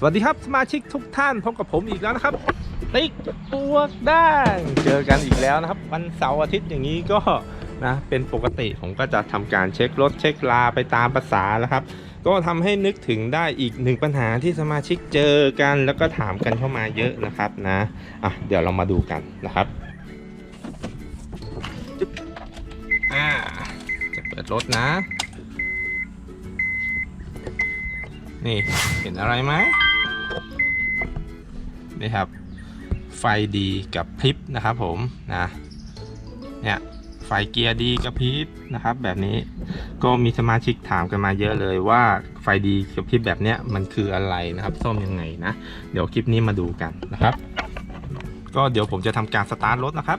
สวัสดีครับสมาชิกทุกท่านพบกับผมอีกแล้วนะครับ ติ๊กปวด้างเจอกันอีกแล้วนะครับ วันเสาร์อาทิตย์อย่างนี้ก็นะเป็นปกติผมก็จะทำการเช็ครถเช็คลาไปตามภาษาแล้วครับ ก็ทำให้นึกถึงได้อีกหนึ่งปัญหาที่สมาชิกเจอกัน แล้วก็ถามกันเข้ามาเยอะนะครับนะอะเดี๋ยวเรามาดูกันนะครับจึ๊บอ่าจะเปิดรถนะ นี่เห็นอะไรไหม นี่ครับ ไฟดีกับพริบนะครับผมนะเนี่ยไฟเกียร์ดีกับพริบนะครับ แบบนี้ก็มีสมาชิกถามกันมาเยอะเลยว่าไฟดีกับพริบแบบเนี้ยมันคืออะไรนะครับซ่อมยังไงนะ เดี๋ยวคลิปนี้มาดูกันนะครับ ก็เดี๋ยวผมจะทำการสตาร์ทรถนะครับ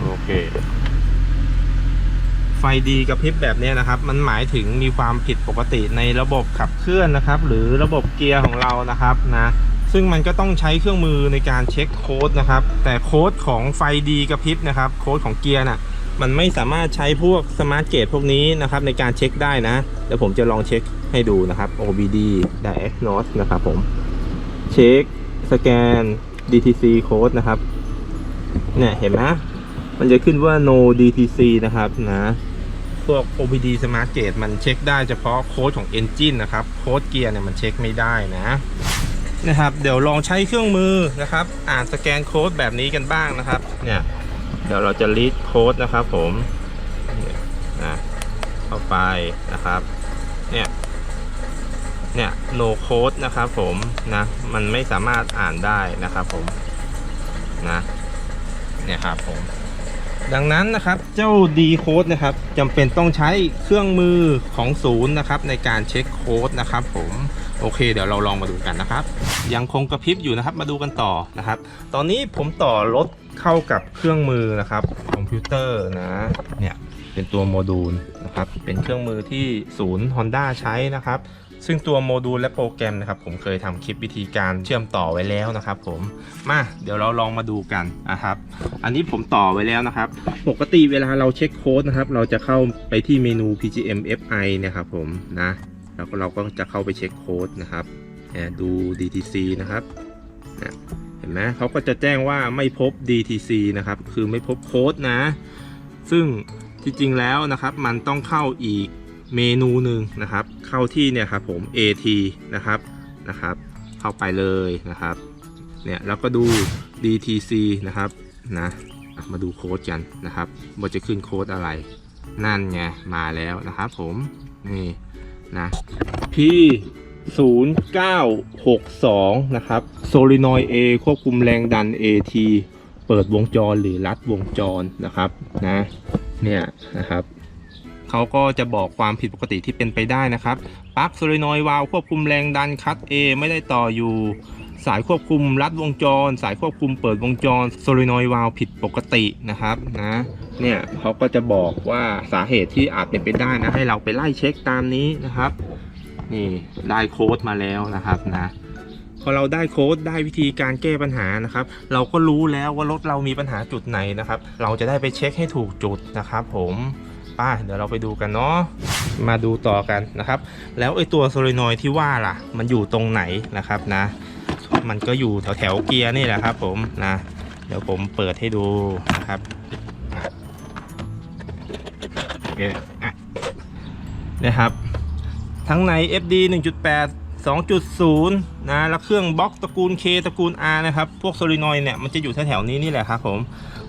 โอเค ฟดีกับพริบแบบนี้นะครับ มันหมายถึงมีความผิดปกติในระบบขับเคลื่อนนะครับ หรือระบบเกียร์ของเรานะครับนะซึ่งมันก็ต้องใช้เครื่องมือในการเช็คโค้ดนะครับ แต่โค้ดของไฟดีกับพริบนะครับ โค้ดของเกียร์น่ะมันไม่สามารถใช้พวกสมาร์ทเกตพวกนี้นะครับ ในการเช็คได้นะเดี๋ยวผมจะลองเช็คให้ดูนะครับ OBD Diagnose นะครับผมเช็คสแกน DTC โค้ดนะครับเนี่ยเห็นไหมมันจะขึ้นว่า no DTC นะครับนะ พวก OBD Smart Gate มันเช็คได้เฉพาะโค้ดของ Engine นะครับ โค้ดเกียร์เนี่ยมันเช็คไม่ได้นะนะครับ เดี๋ยวลองใช้เครื่องมือนะครับ อ่านสแกนโค้ดแบบนี้กันบ้างนะครับ เนี่ย เดี๋ยวเราจะ read โค้ดนะครับผมเนี่ยนะเข้าไปนะครับ เนี่ยเนี่ย no code นะครับผมนะ มันไม่สามารถอ่านได้นะครับผมนะ เนี่ยครับผม ดังนั้นนะครับเจ้า D code นะครับจำเป็นต้องใช้เครื่องมือของศูนย์นะครับในการเช็คโค้ดนะครับผมโอเค เดี๋ยวเราลองมาดูกันนะครับ ยังคงกระพริบอยู่นะครับมาดูกันต่อนะครับ ตอนนี้ผมต่อรถเข้ากับเครื่องมือนะครับคอมพิวเตอร์นะเนี่ยเป็นตัวโมดูลนะครับเป็นเครื่องมือที่ศูนย์ Honda ใช้นะครับ ซึ่งตัวโมดูลและโปรแกรมนะครับผมเคยทำคลิปวิธีการเชื่อมต่อไว้แล้วนะครับผมมาเดี๋ยวเราลองมาดูกันนะครับอันนี้ผมต่อไว้แล้วนะครับ ปกติเวลาเราเช็คโค้ดนะครับเราจะเข้าไปที่เมนู PGM FI นะครับผมนะแล้วเราก็จะเข้าไปเช็คโค้ดนะครับดู DTC นะครับเห็นไหมเขาก็จะแจ้งว่าไม่พบ DTC นะครับคือไม่พบโค้ดนะ ซึ่งที่จริงแล้วนะครับมันต้องเข้าอีก เมนูหนึ่งนะครับ เข้าที่เนี่ยครับผม AT นะครับนะครับ เข้าไปเลยนะครับเนี่ยแล้วก็ดู DTC นะครับนะมาดูโค้ดกันนะครับว่าจะขึ้นโค้ดอะไร นั่นไงมาแล้วนะครับผมนี่นะ P 0 9 6 2 นะครับโซลินอย A ควบคุมแรงดัน AT เปิดวงจรหรือรัดวงจรนะครับนะเนี่ยนะครับ เขาก็จะบอกความผิดปกติที่เป็นไปได้นะครับปลั๊กโซลินอยวาล์วควบคุมแรงดันคัต A ไม่ได้ต่ออยู่ สายควบคุมรัดวงจร สายควบคุมเปิดวงจรโซลินอยวาล์วผิดปกตินะครับนะเนี่ยเขาก็จะบอกว่าสาเหตุที่อาจเป็นไปได้นะให้เราไปไล่เช็คตามนี้นะครับ นี่ได้โค้ดมาแล้วนะครับนะพอเราได้โค้ดได้วิธีการแก้ปัญหานะครับ เราก็รู้แล้วว่ารถเรามีปัญหาจุดไหนนะครับ เราจะได้ไปเช็คให้ถูกจุดนะครับผม ป้าเดี๋ยวเราไปดูกันเนาะมาดูต่อกันนะครับ แล้วไอ้ตัวโซลินอยที่ว่าล่ะ มันอยู่ตรงไหนนะครับนะ มันก็อยู่แถวแถวเกียร์นี่แหละครับ ผมนะ เดี๋ยวผมเปิดให้ดูนะครับโอเคอะนะครับ ทั้งใน FD 1.8 2.0 นะ แล้วเครื่องบล็อกตระกูล K ตระกูล R นะครับ พวกโซลินอยเนี่ย มันจะอยู่แถวๆนี้นี่แหละครับผม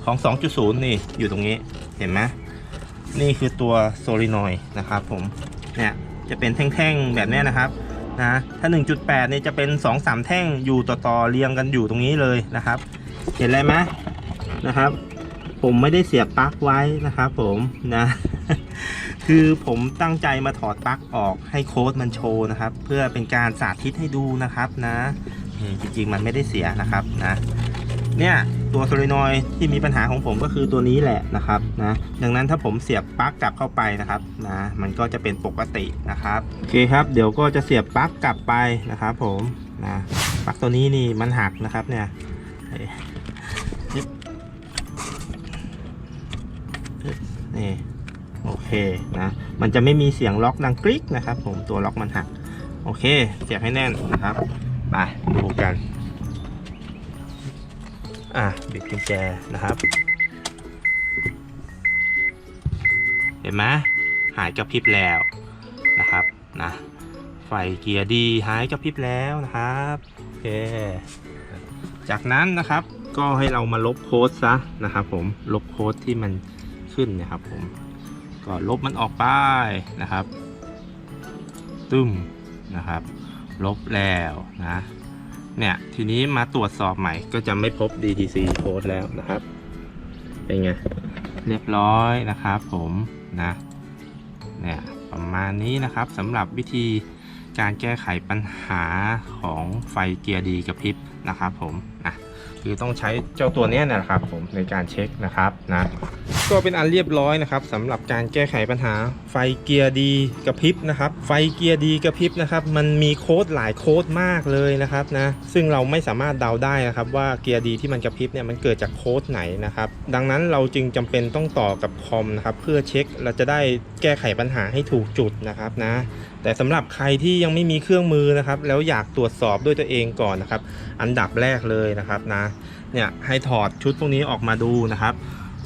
ของ 2.0 นี่ อยู่ตรงนี้ เห็นไหม นี่คือตัวโซลินอยนะครับผมเนี่ยจะเป็นแท่งๆแบบนี้นะครับนะถ้า 1.8เนี่ยจะเป็น 2-3 แท่งอยู่ต่อๆเรียงกันอยู่ตรงนี้เลยนะครับ เห็นอะไรไหมนะครับ ผมไม่ได้เสียบปลั๊กไว้นะครับผมนะคือผมตั้งใจมาถอดปลั๊กออกให้โค้ดมันโชว์นะครับ เพื่อเป็นการสาธิตให้ดูนะครับนะจริงๆมันไม่ได้เสียนะครับนะเนี่ยตัวโซลินอยที่มีปัญหาของผมก็คือตัวนี้แหละนะครับนะดังนั้นถ้าผมเสียบปลั๊กกลับเข้าไปนะครับนะมันก็จะเป็นปกตินะครับโอเคครับ เดี๋ยวก็จะเสียบปลั๊กกลับไปนะครับ ผมนะปลั๊กตัวนี้นี่มันหักนะครับเนี่ยนี่โอเคนะมันจะไม่มีเสียงล็อกดังกริ๊กนะครับ ผมตัวล็อกมันหัก โอเคเสียบให้แน่นนะครับไปดูกัน อะบิดกุญแจนะครับ เห็นไหมหายกระพริบแล้วนะครับนะไฟเกียร์ดีหายกระพริบแล้วนะครับโอเคจากนั้นนะครับก็ให้เรามาลบโค้ดซะนะครับผมลบโค้ดที่มันขึ้นนะครับผมก็ลบมันออกไปนะครับ ตึ้มนะครับ ลบแล้วนะ เนี่ย ทีนี้มาตรวจสอบใหม่ก็จะไม่พบ DTC โค้ดแล้วนะครับ เป็นไง เรียบร้อยนะครับผมนะ เนี่ยประมาณนี้นะครับสำหรับวิธีการแก้ไขปัญหาของไฟเกียร์ดีกระพริบนะครับผมนะคือต้องใช้เจ้าตัวนี้นะครับผมในการเช็คนะครับนะก็เป็นอันเรียบร้อยนะครับสำหรับการแก้ไขปัญหา เกียร์ดีกระพริบนะครับ ไฟเกียร์ดีกระพริบนะครับ มันมีโค้ดหลายโค้ดมากเลยนะครับนะ ซึ่งเราไม่สามารถเดาได้นะครับว่าเกียร์ดีที่มันกระพริบเนี่ยมันเกิดจากโค้ดไหนนะครับ ดังนั้นเราจึงจำเป็นต้องต่อกับคอมนะครับเพื่อเช็คเราจะได้แก้ไขปัญหาให้ถูกจุดนะครับนะ แต่สำหรับใครที่ยังไม่มีเครื่องมือนะครับ แล้วอยากตรวจสอบด้วยตัวเองก่อนนะครับ อันดับแรกเลยนะครับนะ เนี่ยให้ถอดชุดพวกนี้ออกมาดูนะครับ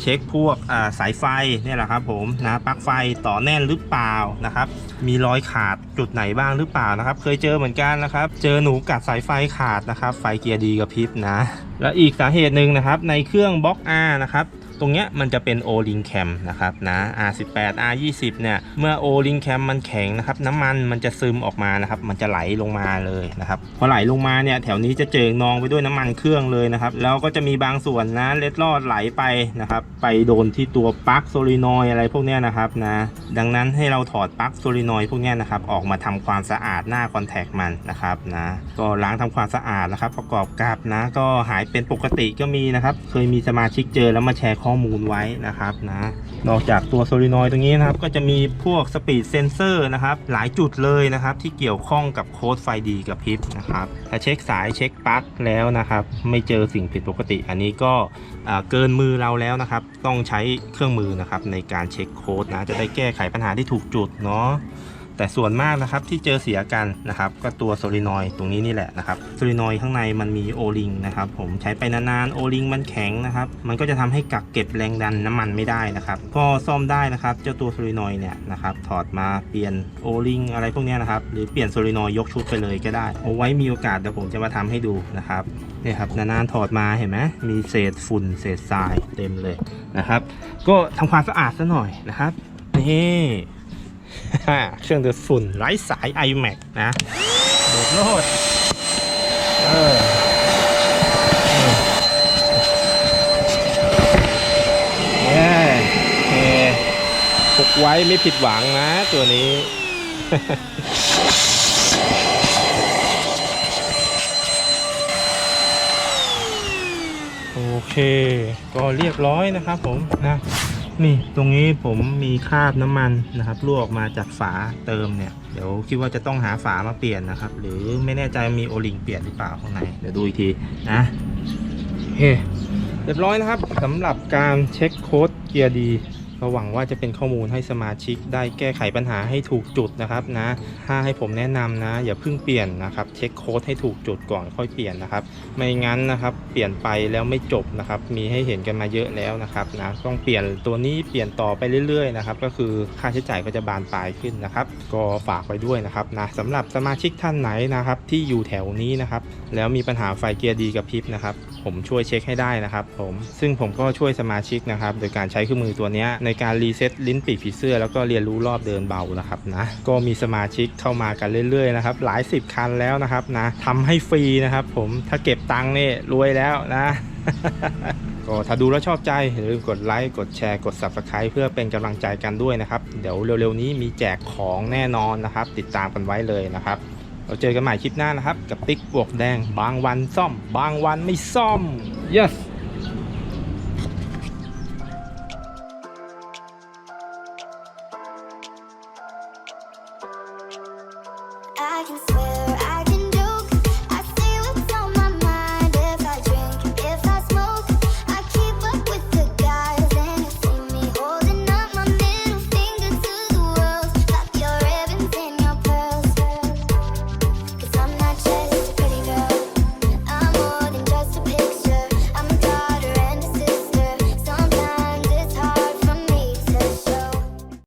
เช็คพวกสายไฟนี่แหละครับผมนะปลั๊กไฟต่อแน่นหรือเปล่านะครับ มีรอยขาดจุดไหนบ้างหรือเปล่านะครับ เคยเจอเหมือนกันนะครับ เจอหนูกัดสายไฟขาดนะครับ ไฟเกียร์ดีกับพริบนะ และอีกสาเหตุหนึ่งนะครับในเครื่องบล็อก R นะครับ ตรงเนี้ยมันจะเป็น O-ring cam นะครับนะ R18 R20 เนี่ยเมื่อ O-ring cam มันแข็งนะครับน้ำมันมันจะซึมออกมานะครับมันจะไหลลงมาเลยนะครับพอไหลลงมาเนี่ยแถวนี้จะเจิงนองไปด้วยน้ำมันเครื่องเลยนะครับแล้วก็จะมีบางส่วนนะเล็ดลอดไหลไปนะครับไปโดนที่ตัวปลั๊กโซลินอยอะไรพวกเนี้ยนะครับนะดังนั้นให้เราถอดปลั๊กโซลินอยพวกเนี้ยนะครับออกมาทำความสะอาดหน้าคอนแทคมันนะครับนะก็ล้างทำความสะอาดนะครับ ประกอบกับนะก็หายเป็นปกติก็มีนะครับเคยมีสมาชิกเจอแล้วมาแชร์ข้อข้อมูลไว้นะครับนะนอกจากตัวโซลินอยตรงนี้นะครับ ก็จะมีพวกสปีดเซนเซอร์นะครับ หลายจุดเลยนะครับ ที่เกี่ยวข้องกับโค้ดไฟดีกับพิบนะครับถ้าเช็คสายเช็คปลั๊กแล้วนะครับ ไม่เจอสิ่งผิดปกติ อันนี้ก็เกินมือเราแล้วนะครับ ต้องใช้เครื่องมือนะครับในการเช็คโค้ดนะจะได้แก้ไขปัญหาที่ถูกจุดเนาะ แต่ส่วนมากนะครับที่เจอเสียกันนะครับ ก็ตัวโซลินอยตรงนี้นี่แหละนะครับโซลินอยข้างในมันมีโอลิงนะครับ ผมใช้ไปนานๆโอลิงมันแข็งนะครับ มันก็จะทำให้กักเก็บแรงดันน้ำมันไม่ได้นะครับก็ซ่อมได้นะครับ เจ้าตัวโซลินอยเนี่ยนะครับถอดมาเปลี่ยนโอลิงอะไรพวกนี้นะครับหรือเปลี่ยนโซลินอยยกชุดไปเลยก็ได้ เอาไว้มีโอกาสเดี๋ยวผมจะมาทำให้ดูนะครับเนี่ยครับนานๆถอดมาเห็นไหมมีเศษฝุ่นเศษทรายเต็มเลยนะครับ ก็ทำความสะอาดซะหน่อยนะครับนี่ เครื่องดูดฝุ่นไร้สาย iMac นะ โดดโลดเออเนี่ยโอเคปลุกไว้ไม่ผิดหวังนะตัวนี้โอเค ก็เรียบร้อยนะครับผมนะ นี่ตรงนี้ผมมีคราบน้ำมันนะครับรั่วออกมาจากฝาเติมเนี่ยเดี๋ยวคิดว่าจะต้องหาฝามาเปลี่ยนนะครับ หรือไม่แน่ใจมีโอลิงเปลี่ยนหรือเปล่าข้างในเดี๋ยวดูอีกทีนะเฮ้เรียบร้อยนะครับสำหรับการเช็คโค้ดเกียร์ดี ก็หวังว่าจะเป็นข้อมูลให้สมาชิกได้แก้ไขปัญหาให้ถูกจุดนะครับนะถ้าให้ผมแนะนำนะ อย่าเพิ่งเปลี่ยนนะครับ เช็คโค้ดให้ถูกจุดก่อนค่อยเปลี่ยนนะครับ ไม่งั้นนะครับเปลี่ยนไปแล้วไม่จบนะครับ มีให้เห็นกันมาเยอะแล้วนะครับนะต้องเปลี่ยนตัวนี้เปลี่ยนต่อไปเรื่อยๆนะครับก็คือค่าใช้จ่ายก็จะบานปลายขึ้นนะครับ ก็ฝากไว้ด้วยนะครับนะสำหรับสมาชิกท่านไหนนะครับ ที่อยู่แถวนี้นะครับแล้วมีปัญหาไฟเกียร์ดีกับพิบนะครับ ผมช่วยเช็คให้ได้นะครับ ผมซึ่งผมก็ช่วยสมาชิกนะครับ โดยการใช้เครื่องมือตัวนี้ในการรีเซ็ตลิ้นปีกผีเสื้อ แล้วก็เรียนรู้รอบเดินเบานะครับนะก็มีสมาชิกเข้ามากันเรื่อยๆนะครับหลายสิบคันแล้วนะครับนะทำให้ฟรีนะครับ ผมถ้าเก็บตังค์นี่รวยแล้วนะก็ถ้าดูแล้วชอบใจอย่าลืมกดไลค์กดแชร์กด Subscribe เพื่อเป็นกำลังใจกันด้วยนะครับ เดี๋ยวเร็วๆนี้มีแจกของแน่นอนนะครับ ติดตามกันไว้เลยนะครับ เราเจอกันใหม่คลิปหน้านะครับ กับติ๊กบวกแดง บางวันซ่อม บางวันไม่ซ่อม yes